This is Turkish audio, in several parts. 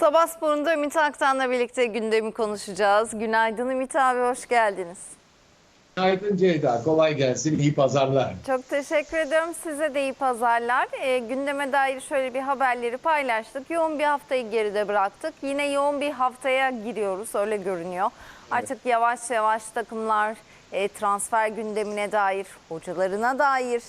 Sabah sporunda Ümit Aktan'la birlikte gündemi konuşacağız. Günaydın Ümit abi, hoş geldiniz. Günaydın Ceyda. Kolay gelsin. İyi pazarlar. Çok teşekkür ediyorum. Size de iyi pazarlar. E, gündeme dair şöyle bir haberleri paylaştık. Yoğun bir haftayı geride bıraktık. Yine yoğun bir haftaya giriyoruz, öyle görünüyor. Artık yavaş yavaş takımlar e, transfer gündemine dair, hocalarına dair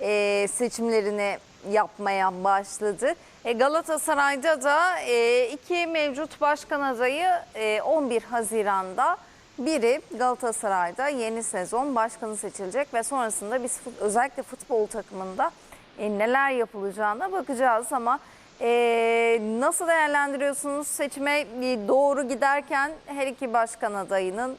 e, seçimlerini yapmaya başladı. E, Galatasaray'da da e, iki mevcut başkan adayı e, 11 Haziran'da biri Galatasaray'da yeni sezon başkanı seçilecek ve sonrasında biz özellikle futbol takımında e, neler yapılacağına bakacağız ama e, nasıl değerlendiriyorsunuz seçime doğru giderken her iki başkan adayının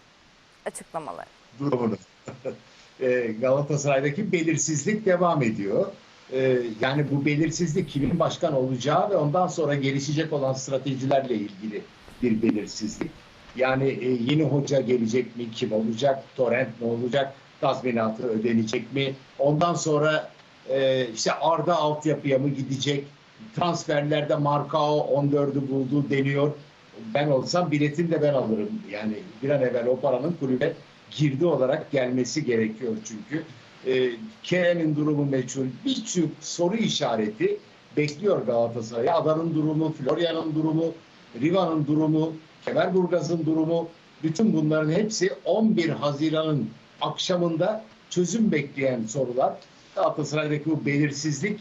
açıklamaları? Durumunu. Ee, Galatasaray'daki belirsizlik devam ediyor. Ee, yani bu belirsizlik kimin başkan olacağı ve ondan sonra gelişecek olan stratejilerle ilgili bir belirsizlik. Yani e, yeni hoca gelecek mi, kim olacak, Torrent ne olacak, tazminatı ödenecek mi? Ondan sonra e, işte Arda altyapıya mı gidecek? Transferlerde Markao 14'ü buldu deniyor. Ben olsam biletini de ben alırım. Yani bir an evvel o paranın kulübe girdi olarak gelmesi gerekiyor çünkü. E, Kerem'in durumu meçhul. Birçok soru işareti bekliyor Galatasaray'ı. Adanın durumu, Florya'nın durumu, Riva'nın durumu, Kemerburgaz'ın durumu. Bütün bunların hepsi 11 Haziran'ın akşamında çözüm bekleyen sorular. Galatasaray'daki bu belirsizlik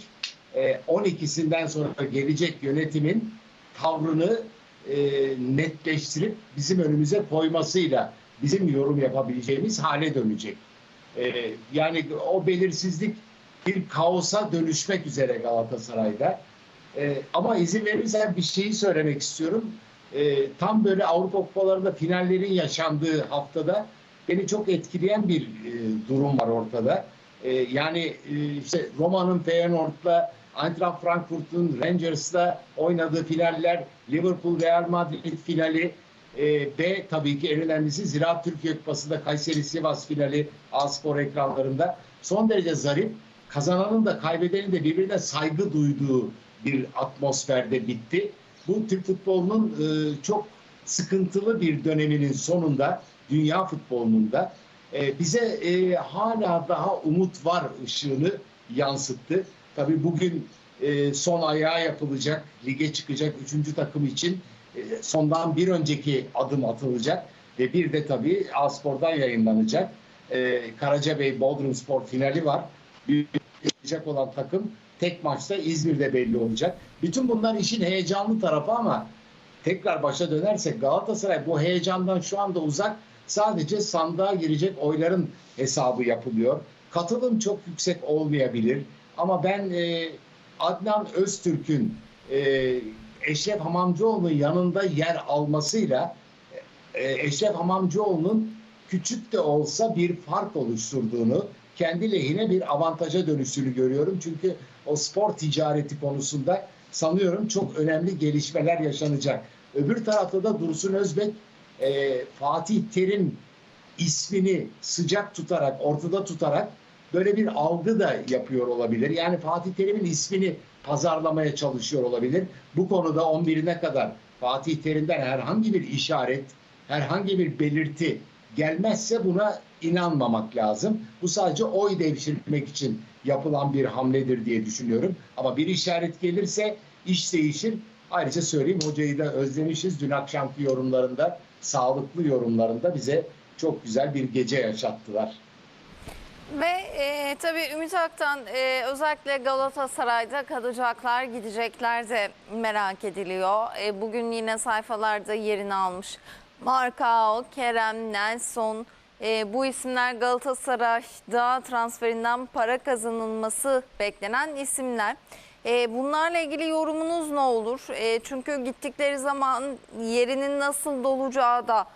e, 12'sinden sonra gelecek yönetimin tavrını e, netleştirip bizim önümüze koymasıyla bizim yorum yapabileceğimiz hale dönecek. E, yani o belirsizlik bir kaosa dönüşmek üzere Galatasaray'da. E, ama izin verirsen bir şeyi söylemek istiyorum. E, tam böyle Avrupa Kupalarında finallerin yaşandığı haftada beni çok etkileyen bir e, durum var ortada. Yani e, işte Roma'nın Feyenoord'la Eintracht Frankfurt'un Rangers'la oynadığı finaller, Liverpool Real Madrid finali e, ve tabii ki en önemlisi Ziraat Türkiye Kupası'nda Kayseri Sivas finali A-Spor ekranlarında son derece zarif. Kazananın da kaybedenin de birbirine saygı duyduğu bir atmosferde bitti. Bu Türk futbolunun e, çok sıkıntılı bir döneminin sonunda dünya futbolunun da e, bize e, hala daha umut var ışığını yansıttı. Tabii bugün e, son ayağı yapılacak, lige çıkacak üçüncü takım için sondan bir önceki adım atılacak ve bir de tabii A-Spor'dan yayınlanacak. E, Karacabey Bodrum Spor finali var. Çıkacak olan takım tek maçta İzmir'de belli olacak. Bütün bunlar işin heyecanlı tarafı ama tekrar başa dönersek Galatasaray bu heyecandan şu anda uzak. Sadece sandığa girecek oyların hesabı yapılıyor. Katılım çok yüksek olmayabilir. Ama ben e, Adnan Öztürk'ün e, Eşref Hamamcıoğlu'nun yanında yer almasıyla e, Eşref Hamamcıoğlu'nun küçük de olsa bir fark oluşturduğunu, kendi lehine bir avantaja dönüştüğünü görüyorum. Çünkü o spor ticareti konusunda sanıyorum çok önemli gelişmeler yaşanacak. Öbür tarafta da Dursun Özbek e, Fatih Terim ismini sıcak tutarak, ortada tutarak böyle bir algı da yapıyor olabilir. Yani Fatih Terim'in ismini pazarlamaya çalışıyor olabilir. Bu konuda 11'ine kadar Fatih Terim'den herhangi bir işaret, herhangi bir belirti gelmezse buna inanmamak lazım. Bu sadece oy devşirmek için yapılan bir hamledir diye düşünüyorum. Ama bir işaret gelirse iş değişir. Ayrıca söyleyeyim hocayı da özlemişiz. Dün akşamki yorumlarında, sağlıklı yorumlarında bize çok güzel bir gece yaşattılar. Ve e, tabii Ümit Aktan e, özellikle Galatasaray'da kalacaklar, gidecekler de merak ediliyor. E, bugün yine sayfalarda yerini almış. Markao, Kerem, Nelson e, bu isimler Galatasaray'da transferinden para kazanılması beklenen isimler. E, bunlarla ilgili yorumunuz ne olur? E, çünkü gittikleri zaman yerinin nasıl dolacağı da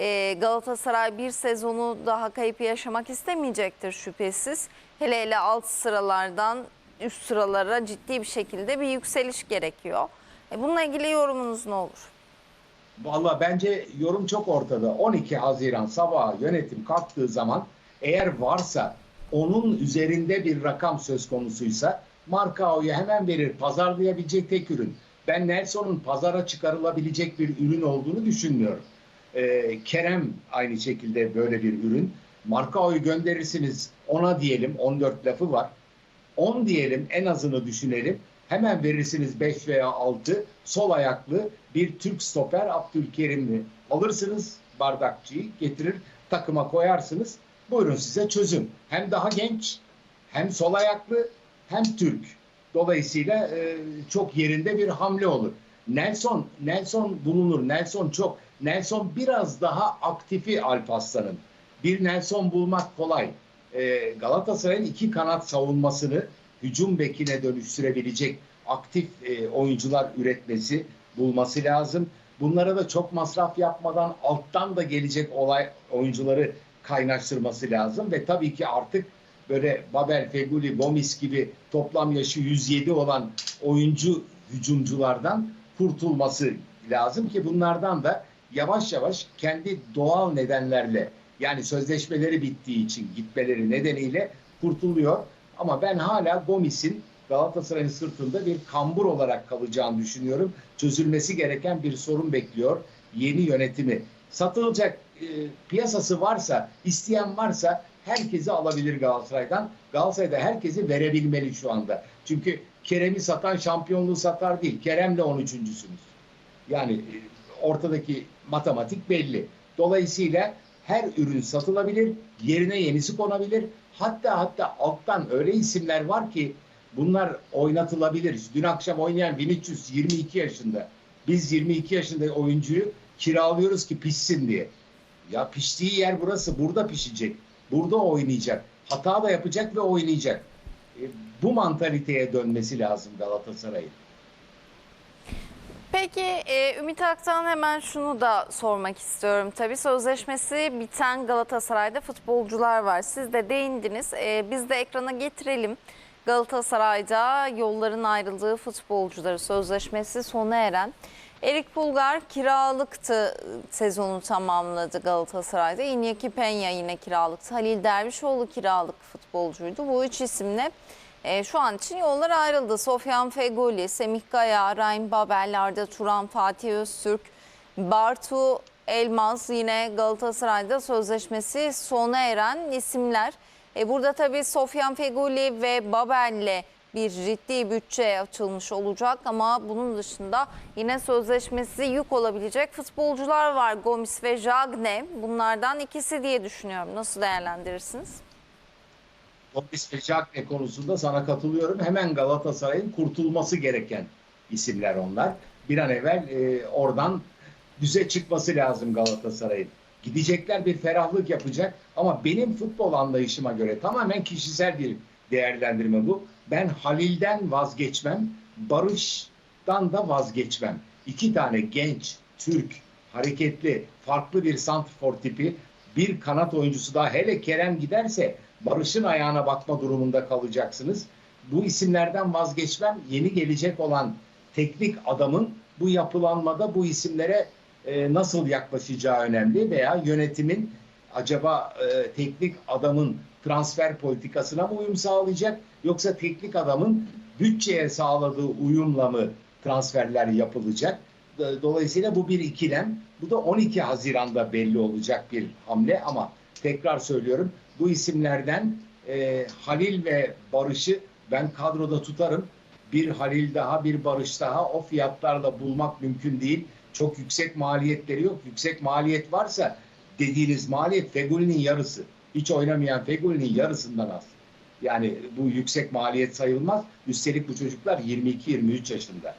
e, Galatasaray bir sezonu daha kayıp yaşamak istemeyecektir şüphesiz. Hele hele alt sıralardan üst sıralara ciddi bir şekilde bir yükseliş gerekiyor. E, bununla ilgili yorumunuz ne olur? Valla bence yorum çok ortada. 12 Haziran sabahı yönetim kalktığı zaman eğer varsa onun üzerinde bir rakam söz konusuysa Markao'yu hemen verir. Pazarlayabilecek tek ürün. Ben Nelson'un pazara çıkarılabilecek bir ürün olduğunu düşünmüyorum. Ee, Kerem aynı şekilde böyle bir ürün. Markao'yu gönderirsiniz ona diyelim 14 lafı var. 10 diyelim en azını düşünelim. Hemen verirsiniz 5 veya 6 sol ayaklı bir Türk stoper Abdülkerim'i alırsınız bardakçıyı getirir takıma koyarsınız. Buyurun size çözüm. Hem daha genç hem sol ayaklı hem Türk. Dolayısıyla e, çok yerinde bir hamle olur. Nelson Nelson bulunur. Nelson çok. Nelson biraz daha aktifi Alparslan'ın. Bir Nelson bulmak kolay. E, Galatasaray'ın iki kanat savunmasını hücum bekine dönüştürebilecek aktif e, oyuncular üretmesi, bulması lazım. Bunlara da çok masraf yapmadan alttan da gelecek olay oyuncuları kaynaştırması lazım ve tabii ki artık böyle Babel, Feguli, Gomis gibi toplam yaşı 107 olan oyuncu hücumculardan kurtulması lazım ki bunlardan da yavaş yavaş kendi doğal nedenlerle yani sözleşmeleri bittiği için gitmeleri nedeniyle kurtuluyor. Ama ben hala Gomis'in Galatasaray'ın sırtında bir kambur olarak kalacağını düşünüyorum. Çözülmesi gereken bir sorun bekliyor yeni yönetimi. Satılacak e, piyasası varsa, isteyen varsa herkesi alabilir Galatasaray'dan. Galatasaray'da herkesi verebilmeli şu anda. Çünkü Kerem'i satan şampiyonluğu satar değil. Kerem'le 13.sünüz. Yani e, ortadaki matematik belli. Dolayısıyla her ürün satılabilir, yerine yenisi konabilir. Hatta hatta alttan öyle isimler var ki bunlar oynatılabilir. Dün akşam oynayan Vinicius 22 yaşında. Biz 22 yaşında oyuncuyu kiralıyoruz ki pişsin diye. Ya piştiği yer burası. Burada pişecek. Burada oynayacak. Hata da yapacak ve oynayacak. E, bu mantaliteye dönmesi lazım Galatasaray'ın. Peki e, Ümit Aktan hemen şunu da sormak istiyorum. Tabii sözleşmesi biten Galatasaray'da futbolcular var. Siz de değindiniz. E, biz de ekrana getirelim. Galatasaray'da yolların ayrıldığı futbolcuları sözleşmesi sona eren. Erik Bulgar kiralıktı sezonu tamamladı Galatasaray'da. Iñaki Peña yine kiralıktı. Halil Dervişoğlu kiralık futbolcuydu. Bu üç isimle e, şu an için yollar ayrıldı. Sofyan Fegoli, Semih Kaya, Rahim Babel, Arda Turan, Fatih Öztürk, Bartu Elmaz yine Galatasaray'da sözleşmesi sona eren isimler. E, burada tabii Sofyan Fegoli ve Babel'le bir ciddi bütçe açılmış olacak ama bunun dışında yine sözleşmesi yük olabilecek futbolcular var. Gomis ve Jagne bunlardan ikisi diye düşünüyorum. Nasıl değerlendirirsiniz? Gomis ve Jagne konusunda sana katılıyorum. Hemen Galatasaray'ın kurtulması gereken isimler onlar. Bir an evvel e, oradan düze çıkması lazım Galatasaray'ın. Gidecekler bir ferahlık yapacak ama benim futbol anlayışıma göre tamamen kişisel bir değerlendirme bu. Ben Halil'den vazgeçmem, Barış'tan da vazgeçmem. İki tane genç, Türk, hareketli, farklı bir santrfor tipi, bir kanat oyuncusu daha hele Kerem giderse Barış'ın ayağına bakma durumunda kalacaksınız. Bu isimlerden vazgeçmem. Yeni gelecek olan teknik adamın bu yapılanmada bu isimlere e, nasıl yaklaşacağı önemli veya yönetimin acaba e, teknik adamın transfer politikasına mı uyum sağlayacak yoksa teknik adamın bütçeye sağladığı uyumla mı transferler yapılacak? Dolayısıyla bu bir ikilem. Bu da 12 Haziran'da belli olacak bir hamle ama tekrar söylüyorum bu isimlerden e, Halil ve Barış'ı ben kadroda tutarım. Bir Halil daha bir Barış daha o fiyatlarla bulmak mümkün değil. Çok yüksek maliyetleri yok. Yüksek maliyet varsa dediğiniz maliyet Fegoli'nin yarısı. Hiç oynamayan Fegoli'nin yarısından az. Yani bu yüksek maliyet sayılmaz. Üstelik bu çocuklar 22-23 yaşında.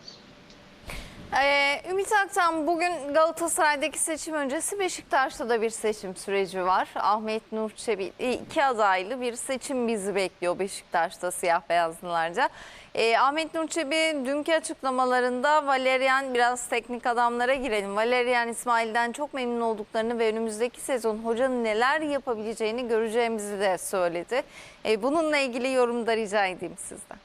Ee, Ümit Aktan bugün Galatasaray'daki seçim öncesi Beşiktaş'ta da bir seçim süreci var. Ahmet Nur Çebi iki adaylı bir seçim bizi bekliyor Beşiktaş'ta siyah beyazlılarca. Ee, Ahmet Nur Çebi dünkü açıklamalarında Valerian biraz teknik adamlara girelim. Valerian İsmail'den çok memnun olduklarını ve önümüzdeki sezon hocanın neler yapabileceğini göreceğimizi de söyledi. Ee, bununla ilgili yorum da rica edeyim sizden.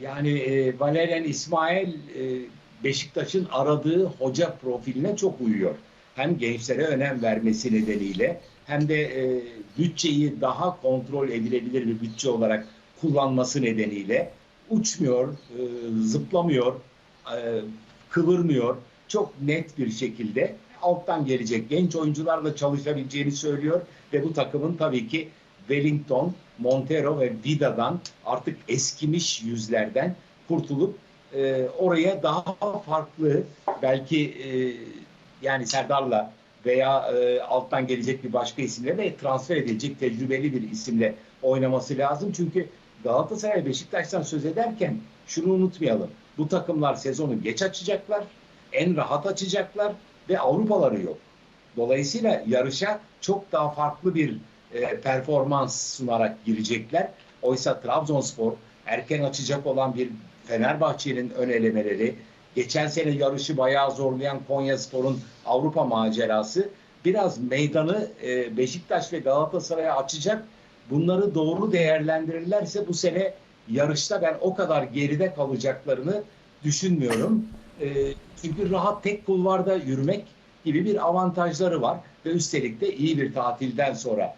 Yani e, Valerian İsmail e, Beşiktaş'ın aradığı hoca profiline çok uyuyor. Hem gençlere önem vermesi nedeniyle hem de e, bütçeyi daha kontrol edilebilir bir bütçe olarak kullanması nedeniyle uçmuyor, e, zıplamıyor. e, kıvırmıyor. Çok net bir şekilde alttan gelecek genç oyuncularla çalışabileceğini söylüyor ve bu takımın tabii ki Wellington, Montero ve Vida'dan artık eskimiş yüzlerden kurtulup e, oraya daha farklı belki e, yani Serdar'la veya e, alttan gelecek bir başka isimle ve transfer edilecek tecrübeli bir isimle oynaması lazım. Çünkü Galatasaray Beşiktaş'tan söz ederken şunu unutmayalım. Bu takımlar sezonu geç açacaklar, en rahat açacaklar ve Avrupaları yok. Dolayısıyla yarışa çok daha farklı bir e, performans sunarak girecekler. Oysa Trabzonspor erken açacak olan bir Fenerbahçe'nin ön elemeleri, geçen sene yarışı bayağı zorlayan Konyaspor'un Avrupa macerası biraz meydanı e, Beşiktaş ve Galatasaray'a açacak. Bunları doğru değerlendirirlerse bu sene yarışta ben o kadar geride kalacaklarını düşünmüyorum. E, çünkü rahat tek kulvarda yürümek gibi bir avantajları var ve üstelik de iyi bir tatilden sonra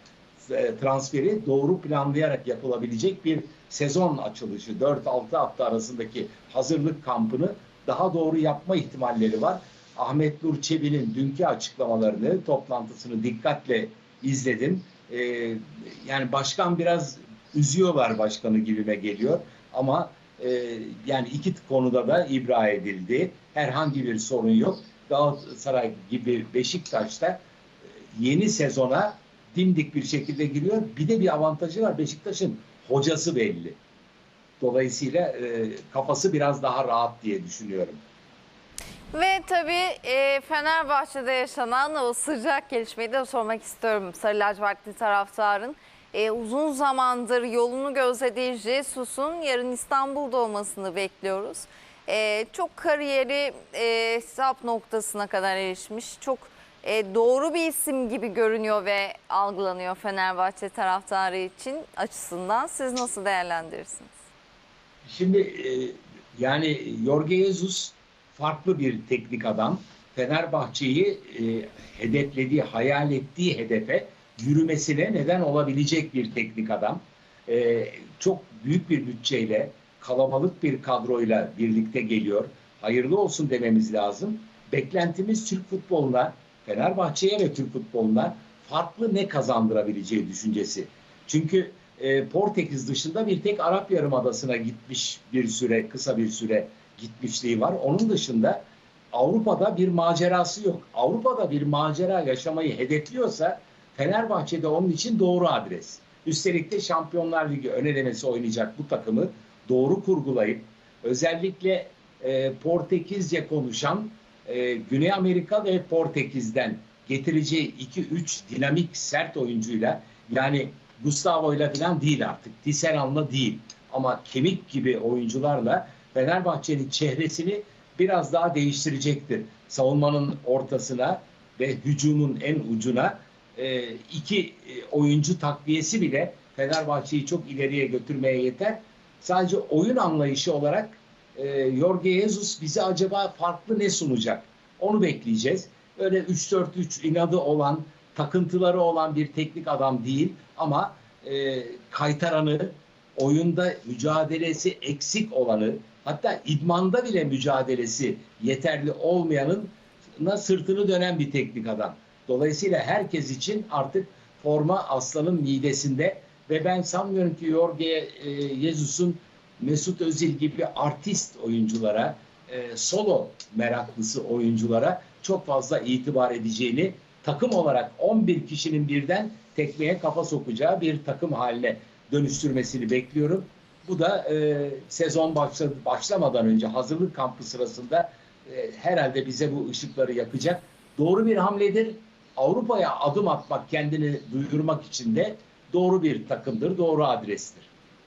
transferi doğru planlayarak yapılabilecek bir sezon açılışı 4-6 hafta arasındaki hazırlık kampını daha doğru yapma ihtimalleri var. Ahmet Nur Çebi'nin dünkü açıklamalarını, toplantısını dikkatle izledim. Ee, yani başkan biraz üzüyorlar başkanı gibime geliyor. Ama e, yani iki konuda da ibra edildi. Herhangi bir sorun yok. Galatasaray gibi Beşiktaş'ta e, yeni sezona dimdik bir şekilde giriyor. Bir de bir avantajı var. Beşiktaş'ın hocası belli. Dolayısıyla e, kafası biraz daha rahat diye düşünüyorum. Ve tabii e, Fenerbahçe'de yaşanan o sıcak gelişmeyi de sormak istiyorum Sarı Lacivertli taraftarın. E, uzun zamandır yolunu gözlediği Jesus'un yarın İstanbul'da olmasını bekliyoruz. E, çok kariyeri e, sap noktasına kadar erişmiş. Çok e, doğru bir isim gibi görünüyor ve algılanıyor Fenerbahçe taraftarı için açısından. Siz nasıl değerlendirirsiniz? Şimdi e, yani Jorge Jesus farklı bir teknik adam. Fenerbahçe'yi e, hedeflediği, hayal ettiği hedefe yürümesine neden olabilecek bir teknik adam. Çok büyük bir bütçeyle, kalabalık bir kadroyla birlikte geliyor. Hayırlı olsun dememiz lazım. Beklentimiz Türk futboluna, Fenerbahçe'ye ve Türk futboluna farklı ne kazandırabileceği düşüncesi. Çünkü e, Portekiz dışında bir tek Arap Yarımadası'na gitmiş bir süre, kısa bir süre gitmişliği var. Onun dışında Avrupa'da bir macerası yok. Avrupa'da bir macera yaşamayı hedefliyorsa Fenerbahçe'de onun için doğru adres. Üstelik de Şampiyonlar Ligi ön elemesi oynayacak bu takımı doğru kurgulayıp özellikle e, Portekizce konuşan e, Güney Amerika ve Portekiz'den getireceği 2-3 dinamik sert oyuncuyla yani Gustavo'yla falan değil artık. Tisserand'la değil. Ama kemik gibi oyuncularla Fenerbahçe'nin çehresini biraz daha değiştirecektir. Savunmanın ortasına ve hücumun en ucuna e, iki e, oyuncu takviyesi bile Fenerbahçe'yi çok ileriye götürmeye yeter. Sadece oyun anlayışı olarak e, Jorge Jesus bize acaba farklı ne sunacak? Onu bekleyeceğiz. Öyle 3-4-3 inadı olan, takıntıları olan bir teknik adam değil ama e, kaytaranı, oyunda mücadelesi eksik olanı, hatta idmanda bile mücadelesi yeterli olmayanın sırtını dönen bir teknik adam. Dolayısıyla herkes için artık forma aslanın midesinde ve ben sanmıyorum ki Jorge e, Jesus'un Mesut Özil gibi artist oyunculara, e, solo meraklısı oyunculara çok fazla itibar edeceğini takım olarak 11 kişinin birden tekmeye kafa sokacağı bir takım haline dönüştürmesini bekliyorum. Bu da e, sezon başladı, başlamadan önce hazırlık kampı sırasında e, herhalde bize bu ışıkları yakacak. Doğru bir hamledir. Avrupa'ya adım atmak, kendini duyurmak için de doğru bir takımdır, doğru adrestir.